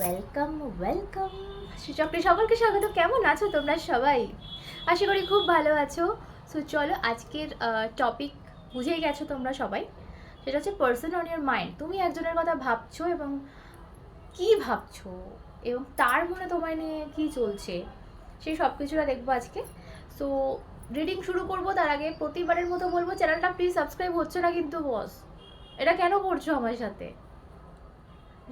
Welcome welcome শ্রীচক্রে সকলকে স্বাগত। কেমন আছো তোমরা সবাই? আশা করি খুব ভালো আছো। সো চলো আজকের টপিক বুঝেই গেছো তোমরা সবাই। সেটা হচ্ছে পার্সন অন ইয়ার মাইন্ড তুমি একজনের কথা ভাবছ এবং কি ভাবছ এবং তার মনে তোমায় নিয়ে কি চলছে, সেই সব কিছুটা দেখব আজকে। সো রিডিং শুরু করব, তার আগে প্রতিবারের মতো বলব চ্যানেলটা প্লিজ সাবস্ক্রাইব হচ্ছে না কিন্তু বস এটা কেন করছ আমার সাথে?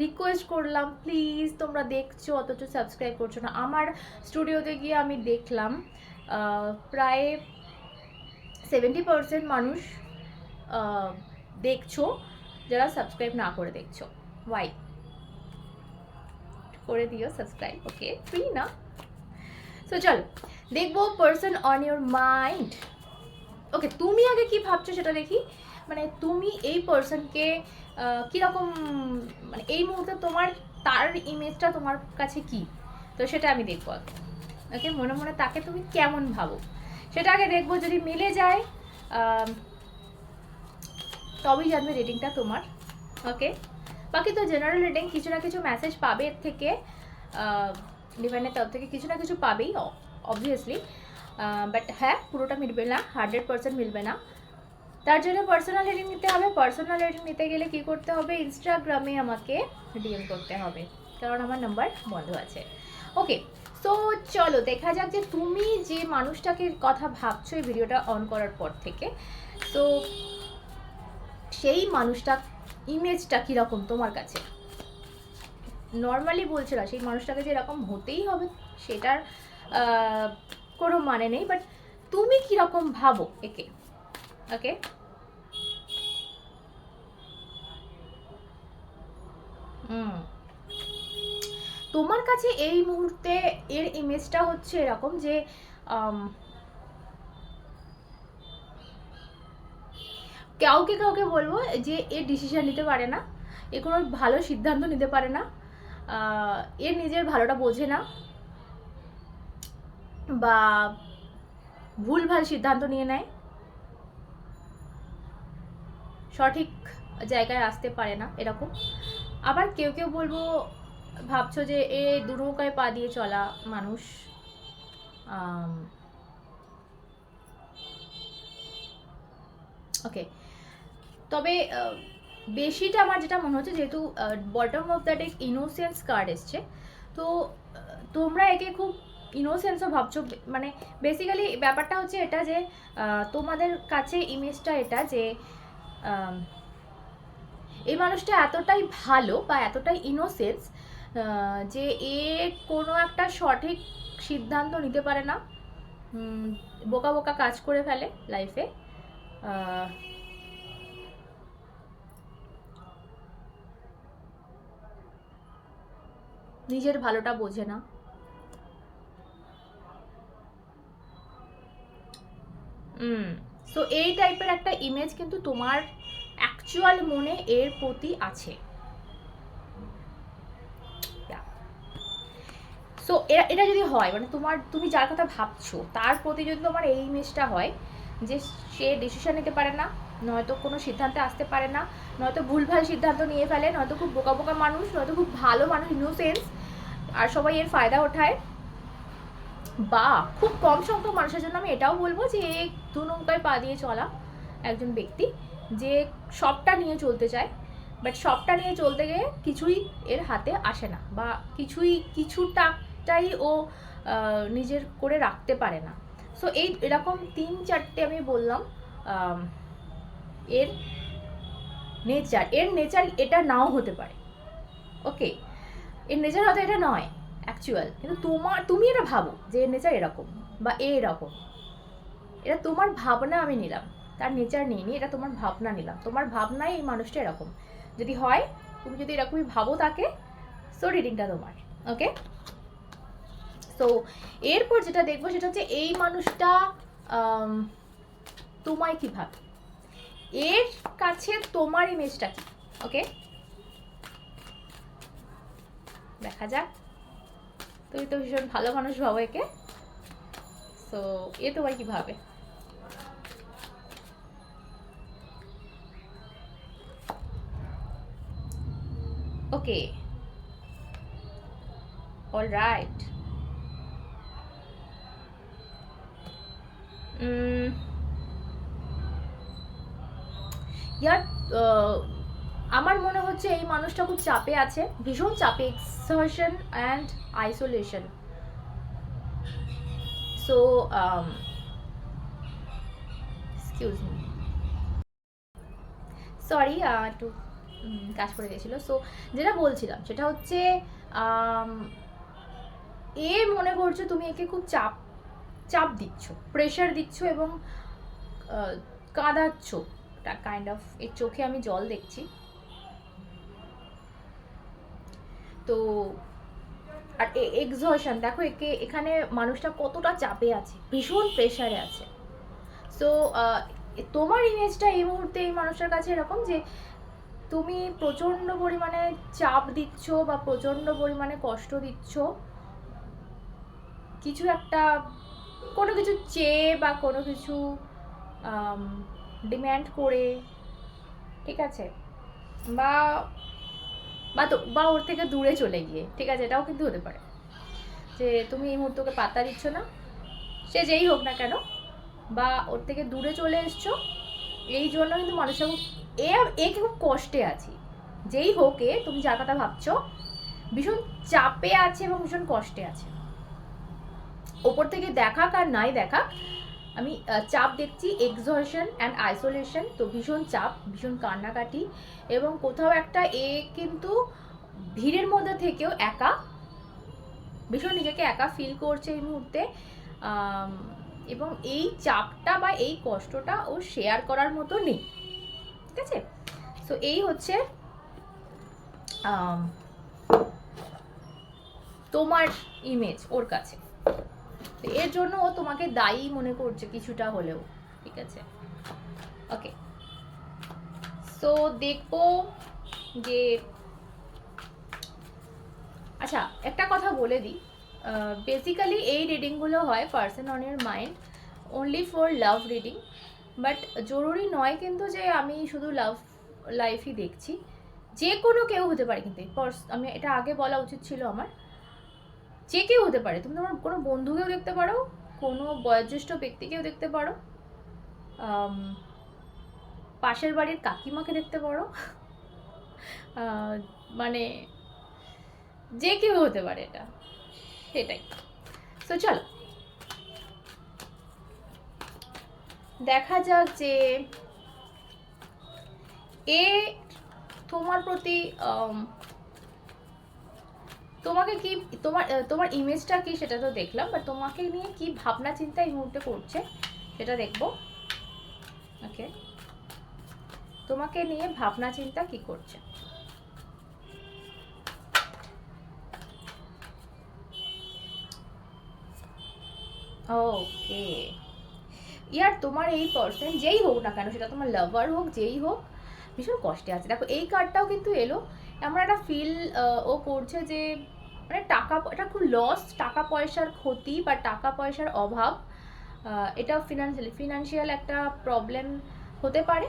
রিকোয়েস্ট করলাম প্লিজ তোমরা দেখছ, অথচ সাবস্ক্রাইব করছ না। আমার স্টুডিওতে গিয়ে আমি দেখলাম প্রায় সেভেন্টি পার্সেন্ট মানুষ দেখছ, যারা সাবস্ক্রাইব না করে দেখছ। ওয়াই করে দিও সাবস্ক্রাইব ওকে ফ্রি না? সো চল, দেখব person on your mind okay তুমি আগে কি ভাবছ সেটা দেখি। মানে তুমি এই পার্সনকে কীরকম মানে এই মুহূর্তে তোমার, তার ইমেজটা তোমার কাছে কি? তো সেটা আমি দেখব আগে। ওকে মনে মনে তাকে তুমি কেমন ভাবো? সেটা আগে দেখব। যদি মিলে যায় তবেই জানবে রেটিংটা তোমার। ওকে বাকি তো জেনারেল রেটিং কিছু না কিছু মেসেজ পাবে এর থেকে। ডিভাইনের তরফ থেকে কিছু না কিছু পাবেই অবভিয়াসলি বাট হ্যাঁ পুরোটা মিলবে না। হান্ড্রেড পার্সেন্ট মিলবে না। তার জন্য পার্সোনাল রেটিং নিতে হবে। পার্সোনাল রেটিং নিতে গেলে কি করতে হবে? ইনস্টাগ্রামে আমাকে ডিএম করতে হবে। কারণ আমার নাম্বার বন্ধ আছে। ওকে সো চলো দেখা যাক যে তুমি যে মানুষটাকে কথা ভাবছ এই ভিডিওটা অন করার পর থেকে তো সেই মানুষটা ইমেজটা কীরকম তোমার কাছে? নর্মালি বলছে না, সেই মানুষটাকে যে এরকম হতেই হবে, সেটার কোনো মানে নেই বাট তুমি কীরকম ভাবো একে? ওকে তোমার কাছে এই মুহূর্তে এর ইমেজটা হচ্ছে এরকম যে কাউকে কাউকে বলব যে এ ডিসিশন নিতে পারে না, এ কোনো ভালো সিদ্ধান্ত নিতে পারে না এর নিজের ভালোটা বোঝে না, বা ভুলভাল সিদ্ধান্ত নিয়ে নেয়, সঠিক জায়গায় আসতে পারে না, এরকম। আবার কেউ কেউ বলব, ভাবছ যে, এ দুনৌকায় পা দিয়ে চলা মানুষ। ওকে তবে বেশিটা আমার যেটা মনে হচ্ছে, যেহেতু বটম অফ দ্যাট এক ইনোসেন্স কার্ড এসছে, তো তোমরা একে খুব ইনোসেন্সও ভাবছ। মানে বেসিক্যালি ব্যাপারটা হচ্ছে এটা যে তোমাদের কাছে ইমেজটা এটা যে এই মানুষটা এতটাই ভালো বা এতটাই ইনোসেন্স যে এ কোনো একটা সঠিক সিদ্ধান্ত নিতে পারে না। বোকা বোকা কাজ করে ফেলে লাইফে নিজের ভালোটা বোঝে না। সো এই টাইপের একটা ইমেজ কিন্তু তোমার অ্যাকচুয়াল মনে এর প্রতি আছে। সো এটা এটা যদি হয় মানে তোমার, তুমি যার কথা ভাবছ, তার প্রতি যদি তোমার এই ইমেজটা হয়, যে সে ডিসিশন নিতে পারে না, নয়তো কোনো সিদ্ধান্তে আসতে পারে না, নয়তো ভুলভাল সিদ্ধান্ত নিয়ে ফেলে, নয়তো খুব বোকা বোকা মানুষ, নয়তো খুব ভালো মানুষ ইনোসেন্স আর সবাই এর ফায়দা ওঠায়, বা খুব কম সংখ্যক মানুষের জন্য আমি এটাও বলব যে দু নৌকায় পা দিয়ে চলা একজন ব্যক্তি, যে সবটা নিয়ে চলতে চায় বাট সবটা নিয়ে চলতে গিয়ে কিছুই এর হাতে আসে না বা কিছুই, কিছুটাটাই ও নিজের করে রাখতে পারে না। সো এই এরকম তিন চারটে আমি বললাম এর নেচার এর নেচার এটা নাও হতে পারে। ওকে এর নেচার হয়তো এটা নয় অ্যাকচুয়াল কিন্তু তোমার, তুমি এটা ভাবো যে এর নেচার এরকম বা এ এরকম। এটা তোমার ভাবনা আমি নিলাম। তার নেচার নিইনি এটা তোমার ভাবনা নিলাম। তোমার ভাবনাই এই মানুষটা এরকম। যদি হয়, তুমি যদি এরকমই ভাবো তাকে সো রিডিংটা তোমার ওকে সো এরপর যেটা দেখব সেটা হচ্ছে এই মানুষটা তোমায় কি ভাবে এর কাছে তোমার ইমেজটা কি ওকে দেখা যাক। তুমি তো ভীষণ ভালো মানুষ ভাবো একে। সো এ তোমার কি ভাবে ওকে। অল রাইট ইয়ার আমার মনে হচ্ছে এই মানুষটা খুব চাপে আছে, ভীষণ চাপে exertion and isolation so sorry একটু কাজ পড়ে গেছিল। সো যেটা বলছিলাম, সেটা হচ্ছে এ মনে করছ তুমি একে খুব চাপ চাপ দিচ্ছ প্রেশার দিচ্ছ এবং কাঁদাচ্ছ। কাইন্ড অফ এর চোখে আমি জল দেখছি। তো, আর এক্সহশন দেখো একে, এখানে মানুষটা কতটা চাপে আছে, ভীষণ প্রেশারে আছে। সো তোমার ইমেজটা এই মুহূর্তে এই মানুষটার কাছে এরকম যে তুমি প্রচণ্ড পরিমাণে চাপ দিচ্ছ বা প্রচণ্ড পরিমাণে কষ্ট দিচ্ছ? কিছু একটা, কোনো কিছু চেয়ে বা কোনো কিছু ডিম্যান্ড করে, ঠিক আছে? বা বা তো, বা ওর থেকে দূরে চলে গিয়ে, ঠিক আছে? এটাও কিন্তু হতে পারে। যে তুমি এই মুহূর্তে ওকে পাত্তা দিচ্ছ না, সে যেই হোক না কেন, বা ওর থেকে দূরে চলে এসছো, এই জন্য কিন্তু মানুষটা খুব এ খুব কষ্টে আছি। যেই হোক এ, তুমি যার কথা ভাবছ, ভীষণ চাপে আছে এবং ভীষণ কষ্টে আছে। ওপর থেকে দেখাক আর নাই দেখাক, আমি চাপ দেখছি এক্সহশন অ্যান্ড আইসোলেশন তো ভীষণ চাপ, ভীষণ কান্নাকাটি এবং কোথাও একটা এ কিন্তু ভিড়ের মধ্যে থেকেও একা, ভীষণ নিজেকে একা ফিল করছে এই মুহূর্তে এবং এই চাপটা বা এই কষ্টটা ও শেয়ার করার মতো নেই। ঠিক আছে? সো এই হচ্ছে তোমার ইমেজ ওর কাছে। তো এর জন্য ও তোমাকে দায়ী মনে করছে কিছুটা হলেও, ঠিক আছে? ওকে সো দেখব যে আচ্ছা একটা কথা বলে দিই। বেসিক্যালি এই রিডিংগুলো হয় person on your mind only for love reading but জরুরি নয় কিন্তু যে আমি শুধু লাভ লাইফই দেখছি। যে কোনো কেউ হতে পারে কিন্তু pers- আমি এটা আগে বলা উচিত ছিল আমার। যে কেউ হতে পারে, তুমি তোমার কোনো বন্ধুকেও দেখতে পারো, কোনো বয়োজ্যেষ্ঠ ব্যক্তিকেও দেখতে পারো পাশের বাড়ির কাকিমাকে দেখতে পারো মানে যে কেউ হতে পারে এটা, সেটাই। তো চলো। দেখা যাক যে এ তোমার প্রতি তোমাকে কি, তোমার তোমার ইমেজটা কি সেটা তো দেখলাম বাট তোমাকে নিয়ে কি ভাবনা চিন্তা এই মুহূর্তে করছে সেটা দেখব। ওকে। তোমাকে নিয়ে ভাবনা চিন্তা কি করছে? ওকে। ইয়ার তোমার এই পার্সন যেই হোক না কেন, সেটা তোমার লাভার হোক, যেই হোক, ভীষণ কষ্টে আছে। দেখো, এই কার্ডটাও কিন্তু এলো। আমার একটা ফিল ও করছে যে মানে টাকা, এটা খুব লস টাকা পয়সার ক্ষতি বা টাকা পয়সার অভাব এটা ফিনান্সিয়ালি ফিনান্সিয়াল একটা প্রবলেম হতে পারে।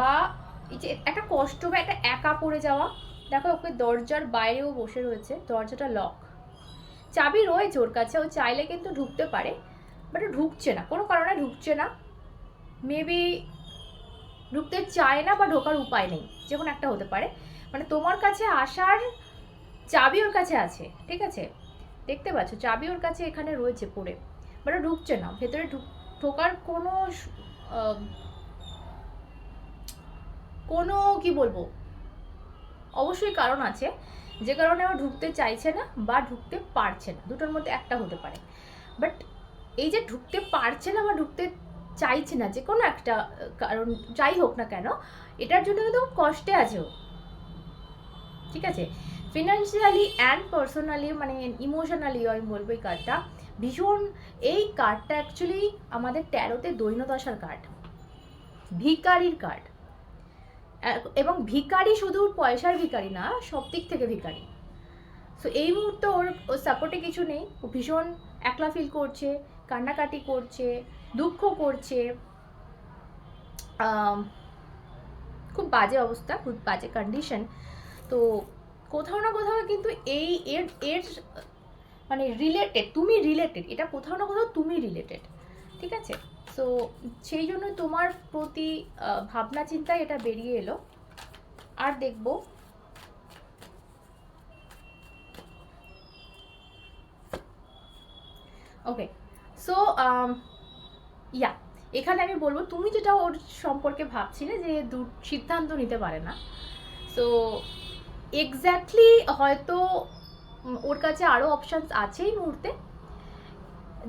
বা এই যে একটা কষ্ট বা একটা একা পড়ে যাওয়া, দেখো, ওকে দরজার বাইরেও বসে রয়েছে, দরজাটা লক চাবি রয়েছে ওর কাছে, ও চাইলে কিন্তু ঢুকতে পারে। বাট ঢুকছে না। কোনো কারণে ঢুকছে না। মেবি ঢুকতে চায় না বা ঢোকার উপায় নেই। যে একটা হতে পারে। মানে তোমার কাছে আসার চাবি ওর কাছে আছে। ঠিক আছে? দেখতে পাচ্ছ, চাবি ওর কাছে এখানে রয়েছে পড়ে। বাট ঢুকছে না। ভেতরে ঢুক ঢোকার কোনো কোনো কি বলব? অবশ্যই কারণ আছে। যে কারণে ও ঢুকতে চাইছে না বা ঢুকতে পারছে না। দুটোর মধ্যে একটা হতে পারে। বাট এই যে ঢুকতে পারছে না বা ঢুকতে চাইছে না, যে কোনো একটা কারণ যাই হোক না কেন, এটার জন্য কিন্তু কষ্টে আছে ও। ঠিক আছে? ফিনান্সিয়ালি অ্যান্ড পার্সোনালি মানে ইমোশনালি আমি বলব এই কার্ডটা ভীষণ, এই কার্ডটা অ্যাকচুয়ালি আমাদের তেরোতে দৈনদশার কার্ড ভিকারির কার্ড এবং ভিকারি শুধু পয়সার ভিকারি না, সব দিক থেকে ভিকারি। সো এই মুহূর্তে ওর ওর সাপোর্টে কিছু নেই। ও ভীষণ একলা ফিল করছে। কান্নাকাটি করছে, দুঃখ করছে খুব বাজে অবস্থা, খুব বাজে কন্ডিশন তো কোথাও না কোথাও কিন্তু এই এর এর মানে রিলেটেড তুমি রিলেটেড এটা কোথাও না কোথাও তুমি রিলেটেড ঠিক আছে? সো সেই জন্য তোমার প্রতি ভাবনা চিন্তায় এটা বেরিয়ে এলো। আর দেখব। ওকে সো ইয়া um, এখানে আমি বলব তুমি যেটা ওর সম্পর্কে ভাবছিলে যে দু সিদ্ধান্ত নিতে পারে না সো এক্স্যাক্টলি হয়তো ওর কাছে আরও অপশানস আছে এই মুহূর্তে।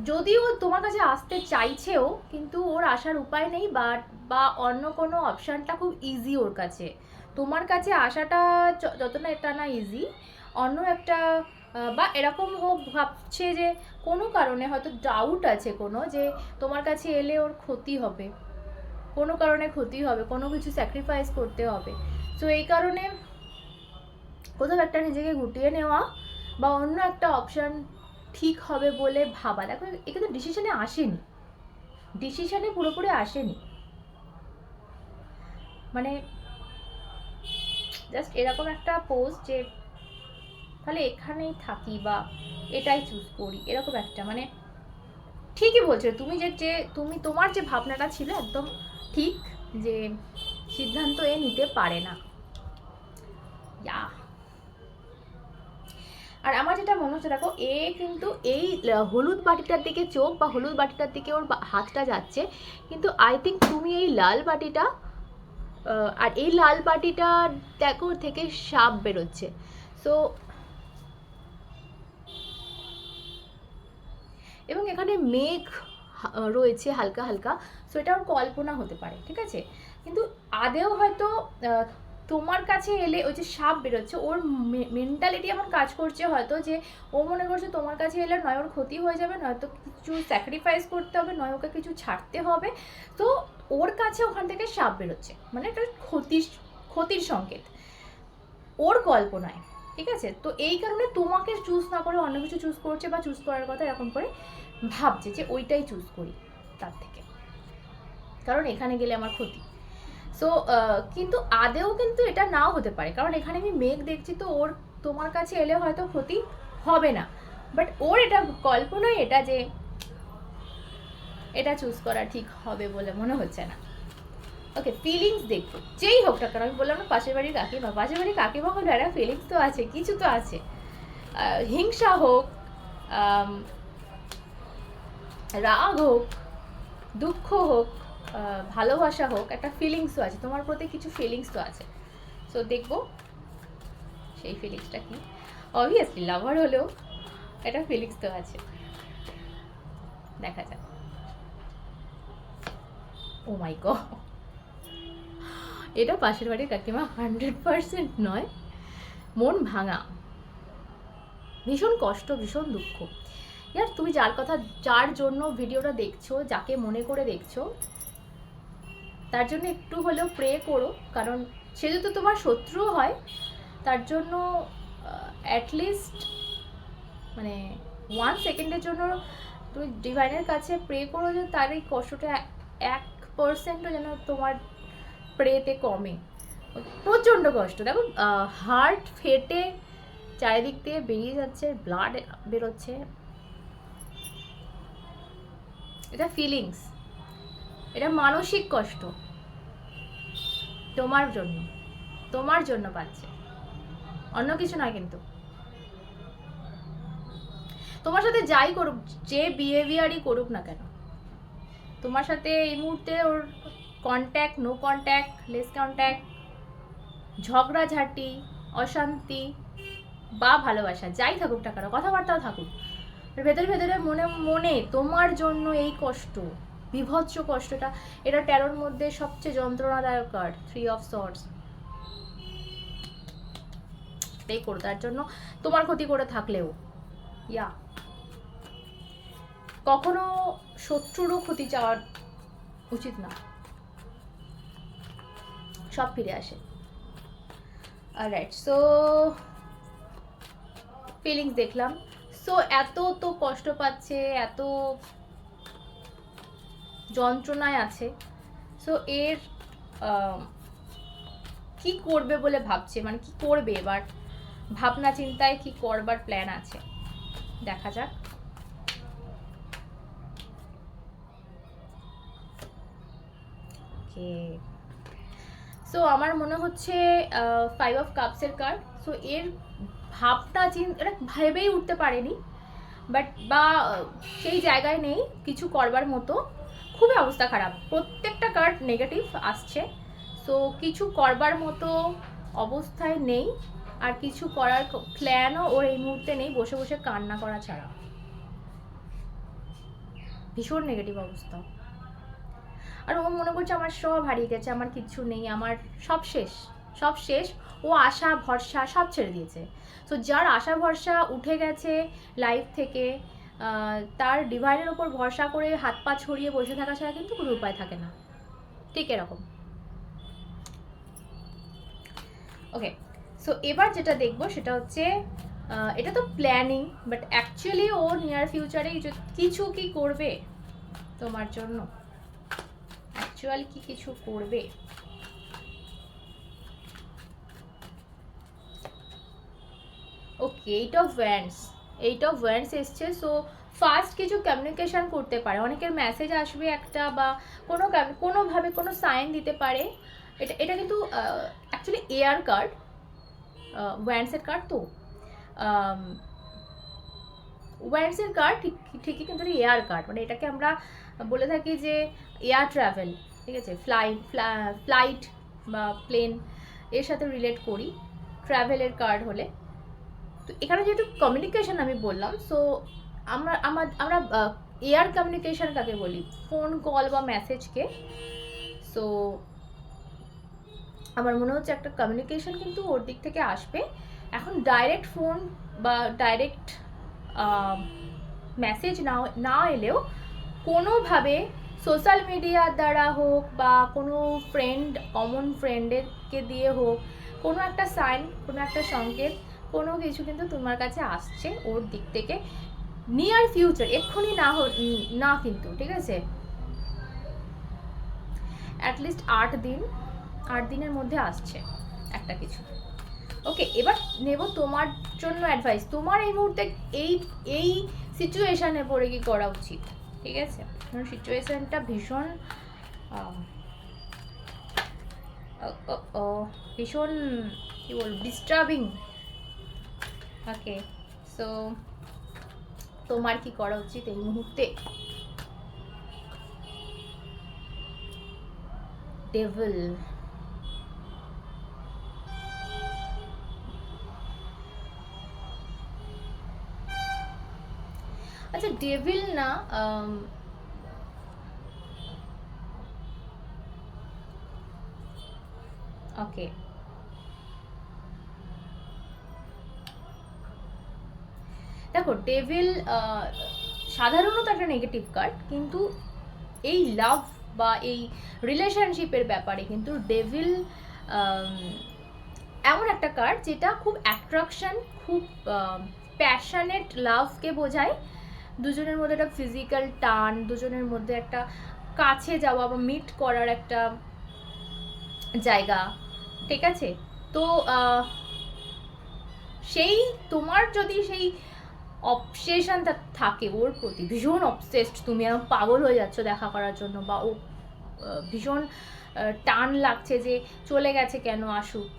যদিও তোমার কাছে আসতে চাইছেও কিন্তু ওর আসার উপায় নেই বাট বা অন্য কোনো অপশানটা খুব ইজি ওর কাছে। তোমার কাছে আসাটা যত না এটা না ইজি অন্য একটা বা এরকম হোক ভাবছে যে কোনো কারণে হয়তো ডাউট আছে কোনো যে তোমার কাছে এলে ওর ক্ষতি হবে। কোনো কারণে ক্ষতি হবে, কোনো কিছু স্যাক্রিফাইস করতে হবে। তো এই কারণে কোথাও একটা নিজেকে গুটিয়ে নেওয়া বা অন্য একটা অপশান ঠিক হবে বলে ভাবা। দেখো এখানে ডিসিশনে আসেনি। ডিসিশনে পুরোপুরি আসেনি। মানে জাস্ট এরকম একটা পোস্ট যে তাহলে এখানেই থাকি বা এটাই চুজ করি, এরকম একটা মানে ঠিকই বলছো, তুমি যে যে, তুমি তোমার যে ভাবনাটা ছিল একদম ঠিক যে সিদ্ধান্ত এ নিতে পারে না। ইয়া। আর আমার যেটা মনে হচ্ছে দেখো, এ কিন্তু এই হলুদ বাটিটার দিকে চোখ বা হলুদ বাটিটার দিকে ওর হাতটা যাচ্ছে, কিন্তু আই থিঙ্ক তুমি এই লাল বাটিটা আর এই লাল বাটিটা দেখো থেকে সাপ বেরোচ্ছে। সো এবং এখানে মেঘ রয়েছে হালকা হালকা। সো এটা ওর কল্পনা হতে পারে, ঠিক আছে? কিন্তু আদেও হয়তো তোমার কাছে এলে ওই যে সাপ বেরোচ্ছে, ওর মেন্টালিটি এমন কাজ করছে হয়তো যে, ও মনে করছে তোমার কাছে এলে নয় ওর ক্ষতি হয়ে যাবে নয়তো কিছু স্যাক্রিফাইস করতে হবে, নয় ওকে কিছু ছাড়তে হবে। তো ওর কাছে ওখান থেকে সাপ বেরোচ্ছে। মানে এটা ক্ষতির ক্ষতির সংকেত। ওর কল্পনায়। ঠিক আছে? তো এই কারণে তোমাকে চুজ না করে অন্য কিছু চুজ করছে বা চুজ করার কথা এরকম করে ভাবছে যে ওইটাই চুজ করি তার থেকে। কারণ এখানে গেলে আমার ক্ষতি। সো কিন্তু আদেও কিন্তু এটা নাও হতে পারে। কারণ এখানে আমি মেঘ দেখছি তো ওর তোমার কাছে এলে হয়তো ক্ষতি হবে না। বাট ওর এটা কল্পনাই এটা যে এটা চুজ করা ঠিক হবে বলে মনে হচ্ছে না। ওকে ফিলিংস দেখব। যেই হোক না কারণ আমি বললাম না, পাশের বাড়ির কাকিমা। পাশের বাড়ির কাকিমা হলে একটা ফিলিংস তো আছে, কিছু তো আছে। হিংসা হোক রাগ হোক, দুঃখ হোক ভালোবাসা হোক, একটা ফিলিংসও আছে। তোমার প্রতি কিছু ফিলিংস তো আছে। সো দেখব সেই ফিলিংসটা কি। অবভিয়াসলি লাভার হলেও একটা ফিলিংস তো আছে। দেখা যাক। ও মাই গড এটা পাশের বাড়ির কাকিমা হান্ড্রেড পার্সেন্ট নয়। মন ভাঙা। ভীষণ কষ্ট, ভীষণ দুঃখ। ইয়ার, তুমি যার কথা, যার জন্য ভিডিওটা দেখছ, যাকে মনে করে দেখছ, তার জন্য একটু হলেও প্রে করো। কারণ সে যদি তোমার শত্রুও হয়, তার জন্য অ্যাটলিস্ট মানে ওয়ান সেকেন্ডের জন্য তুমি ডিভাইনের কাছে প্রে করো যে তার এই কষ্টটা এক পার্সেন্টও যেন তোমার প্রেতে কমে। প্রচণ্ড কষ্ট। দেখো হার্ট ফেটে চারিদিক দিয়ে বেরিয়ে যাচ্ছে ব্লাড বেরোচ্ছে। এটা ফিলিংস এটা মানসিক কষ্ট। তোমার জন্য। তোমার জন্য পাচ্ছে। অন্য কিছু নয় কিন্তু। তোমার সাথে যাই করুক, যে বিহেভিয়ারই করুক না কেন। তোমার সাথে এই মুহূর্তে ওর contact no contact less contact ঝগড়াঝাটি অশান্তি, বা ভালোবাসা, যাই থাকুক কেন, কথাবার্তাও থাকুক। ভেতরে ভেতরে মনে মনে তোমার জন্য এই কষ্ট, বিভৎস কষ্টটা, এটা ট্যারোর মধ্যে সবচেয়ে যন্ত্রণাদায়ক কার্ড থ্রি অফ সর্টস এই করো তার জন্য তোমার ক্ষতি করে থাকলেও ইয়া কখনো শত্রুরও ক্ষতি চাওয়ার উচিত না। সব ফিরে আসে। রাইট সো ফিলিংস দেখলাম। সো এত তো কষ্ট পাচ্ছে, এত যন্ত্রণায় আছে। সো এর কি করবে বলে ভাবছে? মানে কি করবে এবার? ভাবনা চিন্তায় কি করবার প্ল্যান আছে? দেখা যাক। ওকে সো আমার মনে হচ্ছে ফাইভ অফ কাপসের কার্ড সো এর ভাবটা চিন্তা এটা ভেবেই উঠতে পারেনি বাট বা, সেই জায়গায় নেই, কিছু করবার মতো। খুবই অবস্থা খারাপ। প্রত্যেকটা কার্ড নেগেটিভ আসছে। সো কিছু করবার মতো অবস্থায় নেই, আর কিছু করার প্ল্যানও ওর এই মুহূর্তে নেই, বসে বসে কান্না করা ছাড়া। ভীষণ নেগেটিভ অবস্থা। আর ও মনে করছে আমার সব হারিয়ে গেছে, আমার কিচ্ছু নেই, আমার সব শেষ সব শেষ। ও আশা, ভরসা সব ছেড়ে দিয়েছে। তো যার আশা, ভরসা উঠে গেছে লাইফ থেকে তার ডিভাইনের ওপর ভরসা করে হাত পা ছড়িয়ে বসে থাকা ছাড়া কিন্তু কোনো উপায় থাকে না। ঠিক এরকম। ওকে সো এবার যেটা দেখব সেটা হচ্ছে এটা তো প্ল্যানিং বাট অ্যাকচুয়ালি ও নিয়ার ফিউচারে কিছু কি করবে তোমার জন্য? অ্যাকচুয়ালি কি কিছু করবে? Okay eight of wands eight of wands এসছে সো ফার্স্ট কিছু কমিউনিকেশন করতে পারে। অনেকের মেসেজ আসবে একটা বা কোনো কোনোভাবে কোনো সাইন দিতে পারে। এটা এটা কিন্তু অ্যাকচুয়ালি এয়ার কার্ড ওয়ান্সের কার্ড তো। ওয়ান্সের কার্ড ঠিক, ঠিকই কিন্তু এয়ার কার্ড মানে এটাকে আমরা বলে থাকি যে এয়ার ট্রাভেল ঠিক আছে? ফ্লাইট ফ্লাইট বা প্লেন এর সাথে রিলেট করি ট্রাভেলের কার্ড হলে। তো এখানে যেহেতু কমিউনিকেশন আমি বললাম সো আমরা, আমার, আমরা এয়ার কমিউনিকেশন কাকে বলি? ফোন কল বা মেসেজকে সো আমার মনে হচ্ছে একটা কমিউনিকেশন কিন্তু ওর দিক থেকে আসবে। এখন ডাইরেক্ট ফোন বা ডাইরেক্ট মেসেজ না না এলেও কোনোভাবে সোশ্যাল মিডিয়ার দ্বারা হোক বা কোনো ফ্রেন্ড কমন ফ্রেন্ডেরকে দিয়ে হোক, কোনো একটা সাইন কোনো একটা সংকেত, কোনো কিছু কিন্তু তোমার কাছে আসছে ওর দিক থেকে নিয়ার ফিউচার এক্ষুনি না হ- না কিন্তু, ঠিক আছে? অ্যাটলিস্ট আট দিন, আট দিনের মধ্যে আসছে একটা কিছু। ওকে এবার নেব তোমার জন্য অ্যাডভাইস তোমার এই মুহূর্তে এই এই সিচুয়েশানে পড়ে কি করা উচিত? ঠিক আছে? এখন সিচুয়েশানটা ভীষণ ভীষণ, কি বলব ডিস্টার্বিং ওকে সো তোমার কি করা উচিত এই মুহূর্তে? ডেভিল আচ্ছা ডেভিল না ওকে দেখো ডেভিল সাধারণত একটা নেগেটিভ কার্ড কিন্তু এই লাভ বা এই রিলেশনশিপের ব্যাপারে কিন্তু ডেভিল এমন একটা কার্ড যেটা খুব অ্যাট্রাকশন খুব প্যাশনেট লাভকে বোঝায়। দুজনের মধ্যে একটা ফিজিক্যাল টান, দুজনের মধ্যে একটা কাছে যাওয়া বা মিট করার একটা জায়গা, ঠিক আছে? তো সেই তোমার যদি সেই অবসেশনটা থাকে, ওর প্রতি ভীষণ অবসেসড তুমি এরকম পাগল হয়ে যাচ্ছ দেখা করার জন্য বা ও ভীষণ টান লাগছে যে চলে গেছে কেন আসুক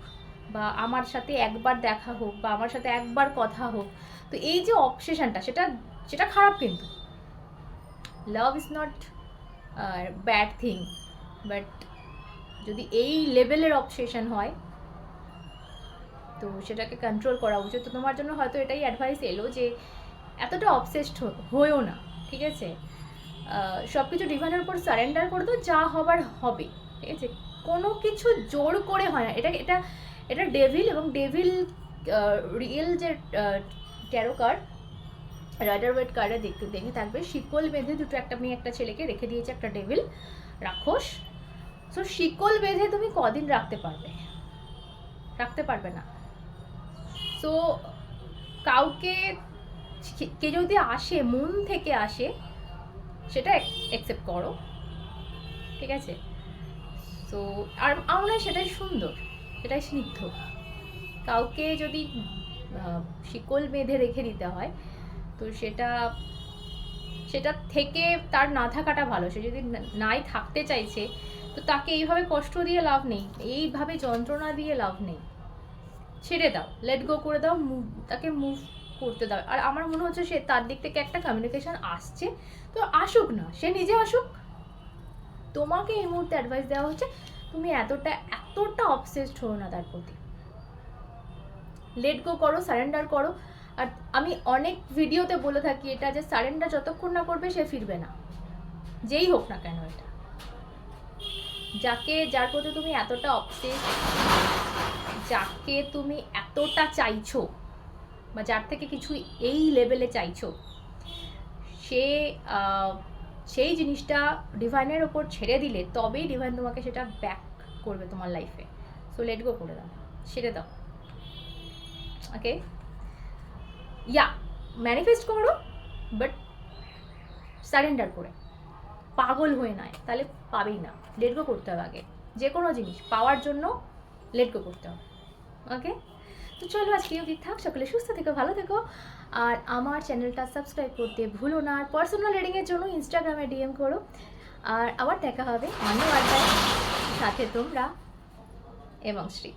বা আমার সাথে একবার দেখা হোক বা আমার সাথে একবার কথা হোক। তো এই যে অবসেশনটা সেটা সেটা খারাপ কিন্তু। Love is not bad thing but যদি এই লেভেলের অবসেশন হয়, তো সেটাকে কন্ট্রোল করা উচিত। তো তোমার জন্য হয়তো এটাই অ্যাডভাইস এলো যে এতটা অবসেসড হয়েও না, ঠিক আছে? সব কিছু ডিভাইনের উপর সারেন্ডার করে দাও, যা হবার হবে, ঠিক আছে? কোনো কিছু জোর করে হয় না। এটা এটা এটা ডেভিল এবং ডেভিল রিয়েল যে ট্যারো কার্ড রাইডার ওয়েট কার্ডে দেখতে দেখে থাকবে। শিকল বেঁধে দুটো একটা মেয়ে একটা ছেলেকে রেখে দিয়েছে, একটা ডেভিল রাক্ষস। সো শিকল বেঁধে তুমি কদিন রাখতে পারবে? রাখতে পারবে না। সো কাউকে কে যদি আসে, মন থেকে আসে, সেটা অ্যাকসেপ্ট করো। ঠিক আছে? সো আর আমার সেটাই সুন্দর, সেটাই স্নিগ্ধ। কাউকে যদি শিকল বেঁধে রেখে দিতে হয় তো সেটা সেটা থেকে তার না থাকাটা ভালো। সে যদি নাই থাকতে চাইছে, তো তাকে এইভাবে কষ্ট দিয়ে লাভ নেই। এইভাবে যন্ত্রণা দিয়ে লাভ নেই। ছেড়ে দাও লেট গো করে দাও মুভ তাকে মুভ করতে দাও। আর আমার মনে হচ্ছে সে তার দিক থেকে একটা কমিউনিকেশন আসছে। তো আসুক না, সে নিজে আসুক। তোমাকে এই মুহূর্তে অ্যাডভাইস দেওয়া হচ্ছে, তুমি এতটা এতটা অবসেসড হো না তার প্রতি। লেট গো করো সারেন্ডার করো। আর আমি অনেক ভিডিওতে বলে থাকি এটা যে সারেন্ডার যতক্ষণ না করবে সে ফিরবে না। যেই হোক না কেন এটা। যাকে, যার প্রতি তুমি এতটা অবসেস যাকে তুমি এতটা চাইছো, বা যার থেকে কিছু এই লেভেলে চাইছো, সে সেই জিনিসটা ডিভাইনের ওপর ছেড়ে দিলে তবেই ডিভাইন তোমাকে সেটা ব্যাক করবে তোমার লাইফে সো লেট গো করে দাও। ছেড়ে দাও। ওকে ইয়া ম্যানিফেস্ট করো বাট সারেন্ডার করে। পাগল হয়ে নয়, তাহলে পাবেই না। লেট গো করতে হবে আগে। যে কোনো জিনিস, পাওয়ার জন্য লেট গো করতে হবে। ওকে তো চলো আজকে অবধি থাক, সকলে সুস্থ থেকো, ভালো থেকো। আর আমার চ্যানেলটা সাবস্ক্রাইব করতে ভুলো না, আর পার্সোনাল রিডিংয়ের জন্য ইনস্টাগ্রামে ডিএম করো। আর আবার দেখা হবে অন্য আড্ডায়। সাথে তোমরা এবং শ্রী।